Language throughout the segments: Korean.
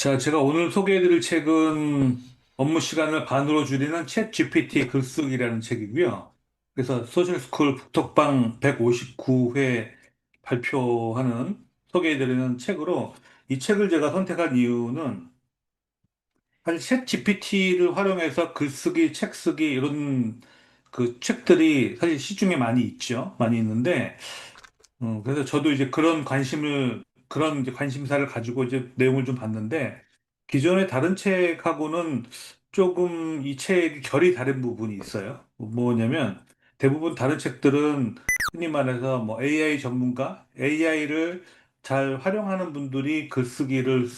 자, 제가 오늘 소개해드릴 책은 업무 시간을 반으로 줄이는 챗 GPT 글쓰기라는 책이고요. 그래서 소셜스쿨 북톡방 159회 발표하는 소개해드리는 책으로 이 책을 제가 선택한 이유는 사실 챗 GPT를 활용해서 글쓰기, 책쓰기 이런 그 책들이 사실 시중에 많이 있죠. 많이 있는데 어, 그래서 저도 이제 그런 관심을, 그런 이제 관심사를 가지고 이제 내용을 좀 봤는데, 기존의 다른 책하고는 조금 이 책이 결이 다른 부분이 있어요. 뭐냐면, 대부분 다른 책들은 흔히 말해서 뭐 AI 전문가, AI를 잘 활용하는 분들이 글쓰기를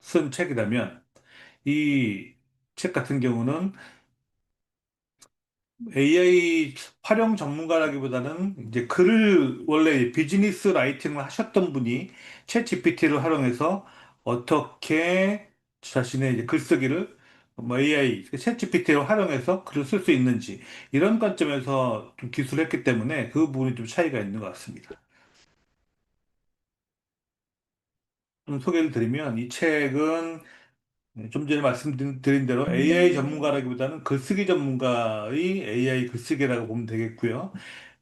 쓴 책이라면, 이 책 같은 경우는 AI 활용 전문가라기보다는 이제 글을 원래 비즈니스 라이팅을 하셨던 분이 챗 GPT를 활용해서 어떻게 자신의 이제 글쓰기를 뭐 AI, 챗 GPT를 활용해서 글을 쓸 수 있는지 이런 관점에서 좀 기술을 했기 때문에 그 부분이 좀 차이가 있는 것 같습니다. 좀 소개를 드리면 이 책은 좀 전에 말씀드린 대로 AI 전문가라기보다는 글쓰기 전문가의 AI 글쓰기라고 보면 되겠고요.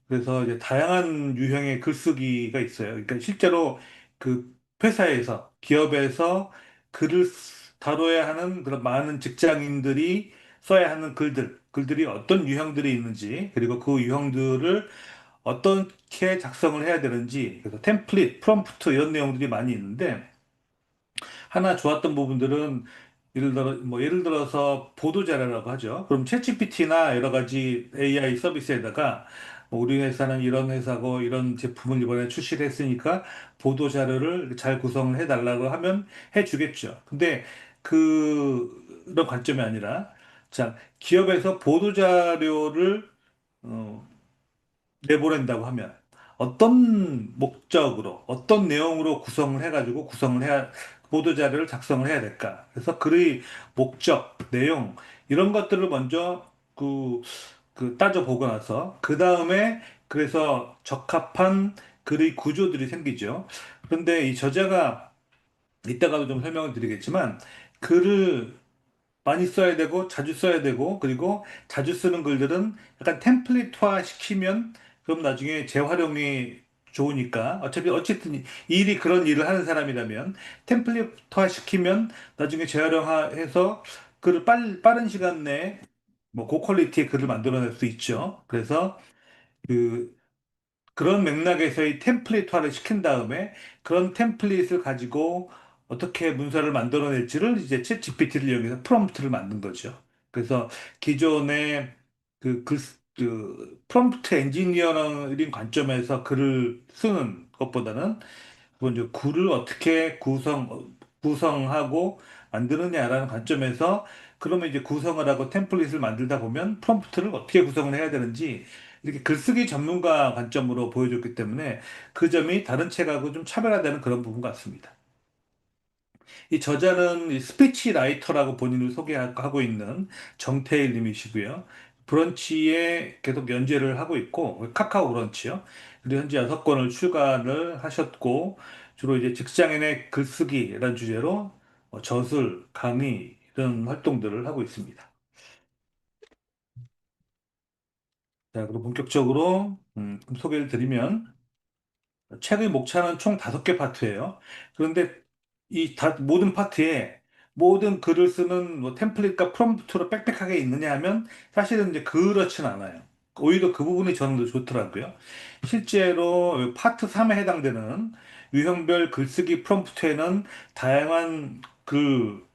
그래서 이제 다양한 유형의 글쓰기가 있어요. 그러니까 실제로 그 회사에서, 기업에서 글을 쓰- 다뤄야 하는 그런 많은 직장인들이 써야 하는 글들, 글들이 어떤 유형들이 있는지, 그리고 그 유형들을 어떻게 작성을 해야 되는지, 그래서 템플릿, 프롬프트 이런 내용들이 많이 있는데, 하나 좋았던 부분들은 예를 들어 뭐 예를 들어서 보도 자료라고 하죠. 그럼 챗GPT나 여러 가지 AI 서비스에다가 뭐 우리 회사는 이런 회사고 이런 제품을 이번에 출시를 했으니까 보도 자료를 잘 구성을 해달라고 하면 해주겠죠. 근데 그, 그런 관점이 아니라 자 기업에서 보도 자료를 어, 내보낸다고 하면 어떤 목적으로, 어떤 내용으로 구성을 해가지고 구성을 해야, 보도 자료를 작성을 해야 될까? 그래서 글의 목적, 내용, 이런 것들을 먼저 그, 그 따져보고 나서, 그 다음에 그래서 적합한 글의 구조들이 생기죠. 그런데 이 저자가 이따가도 좀 설명을 드리겠지만, 글을 많이 써야 되고 자주 써야 되고 그리고 자주 쓰는 글들은 약간 템플릿화 시키면 그럼 나중에 재활용이 좋으니까 어차피 어쨌든 이 일이 그런 일을 하는 사람이라면 템플릿화 시키면 나중에 재활용해서 글을 빨, 빠른 시간 내에 뭐 고퀄리티의 글을 만들어낼 수 있죠. 그래서 그 그런 맥락에서의 템플릿화를 시킨 다음에 그런 템플릿을 가지고 어떻게 문서를 만들어낼지를 이제 챗 GPT를 이용해서 프롬프트를 만든 거죠. 그래서 기존의 그, 글, 그 프롬프트 엔지니어링 관점에서 글을 쓰는 것보다는 먼저 글을 어떻게 구성, 구성하고 만드느냐라는 관점에서 그러면 이제 구성을 하고 템플릿을 만들다 보면 프롬프트를 어떻게 구성을 해야 되는지 이렇게 글쓰기 전문가 관점으로 보여줬기 때문에 그 점이 다른 책하고 좀 차별화되는 그런 부분 같습니다. 이 저자는 이 스피치 라이터라고 본인을 소개하고 있는 정태일 님이시고요. 브런치에 계속 연재를 하고 있고, 카카오 브런치요. 그리고 현재 여섯 권을 출간을 하셨고, 주로 이제 직장인의 글쓰기라는 주제로 뭐 저술, 강의, 이런 활동들을 하고 있습니다. 자, 그럼 본격적으로 음, 소개를 드리면, 책의 목차는 총 다섯 개 파트예요. 그런데 이 다, 모든 파트에 모든 글을 쓰는 뭐 템플릿과 프롬프트로 빽빽하게 있느냐 하면 사실은 이제 그렇진 않아요. 오히려 그 부분이 저는 더 좋더라고요. 실제로 파트 3에 해당되는 유형별 글쓰기 프롬프트에는 다양한 그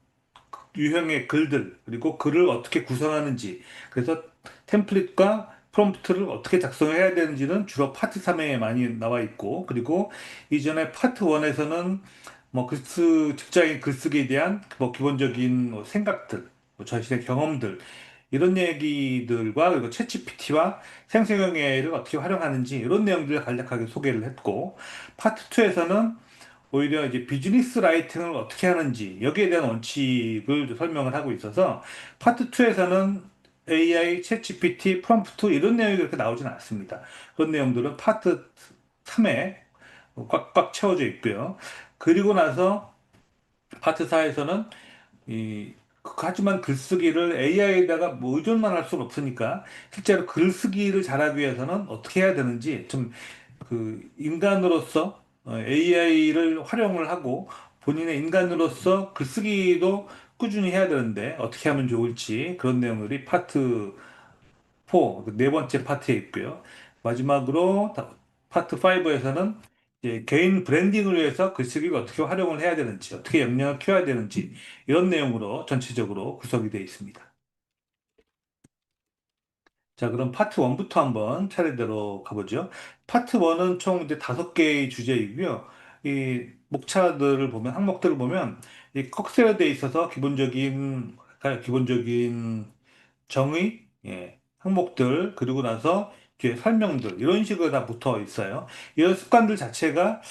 유형의 글들, 그리고 글을 어떻게 구성하는지, 그래서 템플릿과 프롬프트를 어떻게 작성해야 되는지는 주로 파트 3에 많이 나와 있고, 그리고 이전에 파트 1에서는 뭐 글쓰, 직장인 글쓰기에 대한 뭐 기본적인 뭐 생각들, 뭐 자신의 경험들, 이런 얘기들과 그리고 챗GPT와 생성형 AI를 어떻게 활용하는지 이런 내용들을 간략하게 소개를 했고, 파트 2에서는 오히려 이제 비즈니스 라이팅을 어떻게 하는지 여기에 대한 원칙을 설명을 하고 있어서 파트 2에서는 AI, 챗GPT, 프롬프트 이런 내용이 그렇게 나오진 않습니다. 그런 내용들은 파트 3에 꽉꽉 채워져 있고요. 그리고 나서 파트 4에서는 이 그- 하지만 글쓰기를 AI에다가 뭐 의존만 할 수는 없으니까 실제로 글쓰기를 잘하기 위해서는 어떻게 해야 되는지 좀 그 인간으로서 AI를 활용을 하고 본인의 인간으로서 글쓰기도 꾸준히 해야 되는데 어떻게 하면 좋을지 그런 내용들이 파트 4, 네 번째 파트에 있고요. 마지막으로 다- 파트 5에서는 이제 개인 브랜딩을 위해서 글쓰기를 어떻게 활용을 해야 되는지, 어떻게 역량을 키워야 되는지 이런 내용으로 전체적으로 구성이 되어 있습니다. 자, 그럼 파트 1부터 한번 차례대로 가보죠. 파트 1은 총 이제 다섯 개의 주제이고요. 이 목차들을 보면, 항목들을 보면, 이 꺽쇠로 돼 있어서 기본적인, 기본적인 정의, 예, 항목들, 그리고 나서 뒤에 설명들, 이런 식으로 다 붙어 있어요. 이런 습관들 자체가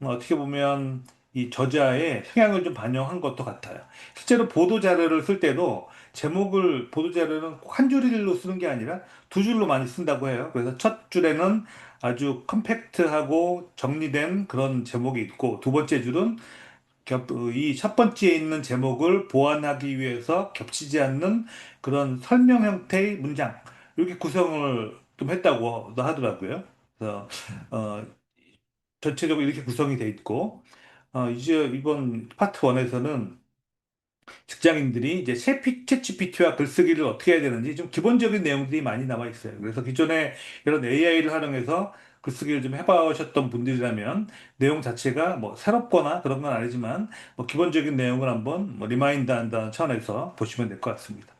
어, 어떻게 보면 이 저자의 성향을 좀 반영한 것도 같아요. 실제로 보도 자료를 쓸 때도 제목을 보도 자료는 꼭한 줄로 쓰는 게 아니라 두 줄로 많이 쓴다고 해요. 그래서 첫 줄에는 아주 컴팩트하고 정리된 그런 제목이 있고 두 번째 줄은 이 첫 번째에 있는 제목을 보완하기 위해서 겹치지 않는 그런 설명 형태의 문장 이렇게 구성을 좀 했다고 하더라고요. 그래서 어, 전체적으로 이렇게 구성이 돼 있고, 어, 이제 이번 파트 1에서는 직장인들이 이제 챗 GPT와 글쓰기를 어떻게 해야 되는지 좀 기본적인 내용들이 많이 나와 있어요. 그래서 기존에 이런 AI를 활용해서 글쓰기를 좀 해보셨던 분들이라면 내용 자체가 뭐 새롭거나 그런 건 아니지만 뭐 기본적인 내용을 한번 뭐 리마인드 한다는 차원에서 보시면 될 것 같습니다.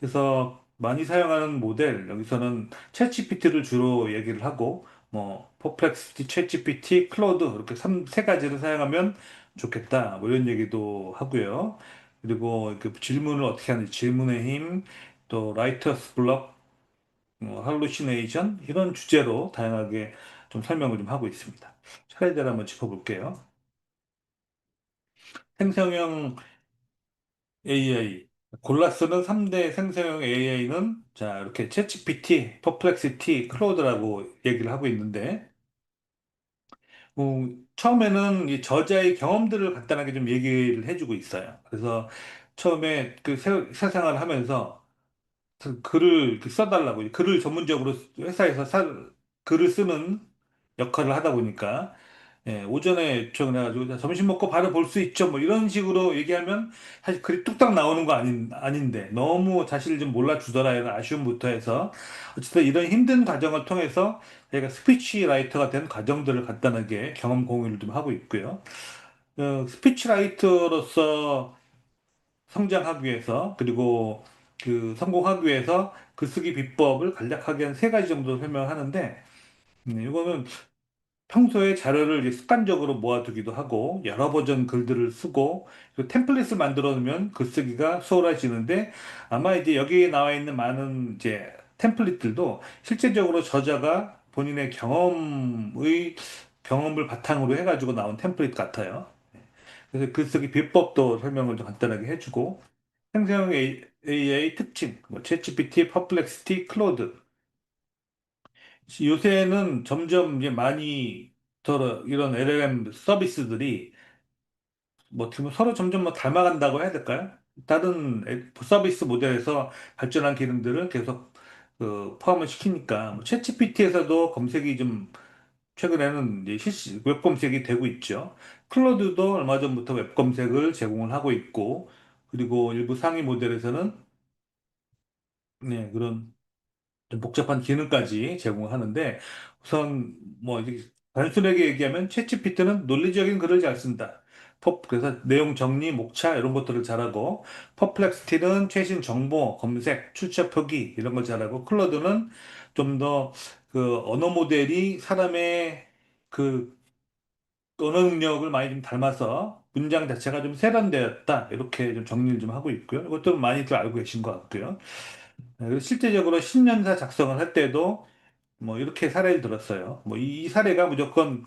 그래서 많이 사용하는 모델, 여기서는 챗GPT를 주로 얘기를 하고, 뭐, 퍼플렉시티, 챗GPT, 클로드, 이렇게 삼, 세 가지를 사용하면 좋겠다. 뭐 이런 얘기도 하고요. 그리고 그 질문을 어떻게 하는지, 질문의 힘, 또 라이터스 블럭, 뭐, 할루시네이션, 이런 주제로 다양하게 좀 설명을 좀 하고 있습니다. 차례대로 한번 짚어볼게요. 생성형 AI. 골라 쓰는 3대 생성형 AI는 자, 이렇게 챗GPT, 퍼플렉시티, 클로드라고 얘기를 하고 있는데 어, 처음에는 이 저자의 경험들을 간단하게 좀 얘기를 해주고 있어요. 그래서 처음에 그 세, 세상을 하면서 그 글을 써달라고 글을 전문적으로 회사에서 사- 글을 쓰는 역할을 하다 보니까 예, 오전에 요청을 해가지고 점심 먹고 바로 볼 수 있죠. 뭐 이런 식으로 얘기하면 사실 글이 뚝딱 나오는 거 아닌, 아닌데 너무 자신을 좀 몰라주더라 이런 아쉬움부터 해서 어쨌든 이런 힘든 과정을 통해서 제가 스피치 라이터가 된 과정들을 간단하게 경험 공유를 좀 하고 있고요. 어, 스피치 라이터로서 성장하기 위해서 그리고 그 성공하기 위해서 글쓰기 비법을 간략하게 한 세 가지 정도 설명하는데 음, 이거는 평소에 자료를 습관적으로 모아두기도 하고 여러 버전 글들을 쓰고 그 템플릿을 만들어 놓으면 글쓰기가 수월해지는데 아마 이제 여기에 나와 있는 많은 이제 템플릿들도 실제적으로 저자가 본인의 경험의 경험을 바탕으로 해가지고 나온 템플릿 같아요. 그래서 글쓰기 비법도 설명을 좀 간단하게 해주고 생성형 AI 특징, 뭐 챗GPT, 퍼플렉시티, 클로드 요새는 점점 이제 많이 더 이런 LLM 서비스들이 뭐 서로 점점 뭐 닮아간다고 해야 될까요? 다른 애- 서비스 모델에서 발전한 기능들을 계속 그 포함을 시키니까 뭐 챗GPT에서도 검색이 좀 최근에는 이제 실시 웹 검색이 되고 있죠. 클로드도 얼마 전부터 웹 검색을 제공을 하고 있고 그리고 일부 상위 모델에서는 네, 그런 좀 복잡한 기능까지 제공하는데 우선 뭐 이렇게 단순하게 얘기하면 챗GPT는 논리적인 글을 잘 쓴다. 퍼- 그래서 내용 정리, 목차 이런 것들을 잘하고 퍼플렉스티는 최신 정보, 검색, 출처 표기 이런 걸 잘하고 클로드는 좀 더 그 언어 모델이 사람의 그 언어 능력을 많이 좀 닮아서 문장 자체가 좀 세련되었다 이렇게 좀 정리를 좀 하고 있고요. 이것도 많이들 알고 계신 것 같고요. 네, 실제적으로 신년사 작성을 할 때도 뭐 이렇게 사례를 들었어요. 뭐 이 사례가 무조건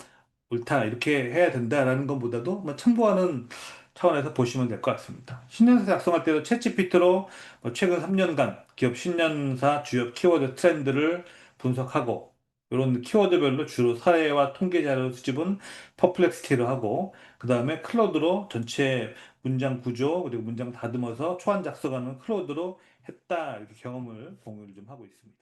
옳다 이렇게 해야 된다라는 것보다도 뭐 참고하는 차원에서 보시면 될 것 같습니다. 신년사 작성할 때도 챗GPT로 뭐 최근 3년간 기업 신년사 주요 키워드 트렌드를 분석하고 이런 키워드별로 주로 사례와 통계 자료 수집은 퍼플렉스티로 하고 그 다음에 클로드로 전체 문장 구조 그리고 문장 다듬어서 초안 작성하는 클로드로 했다 이렇게 경험을 공유를 좀 하고 있습니다.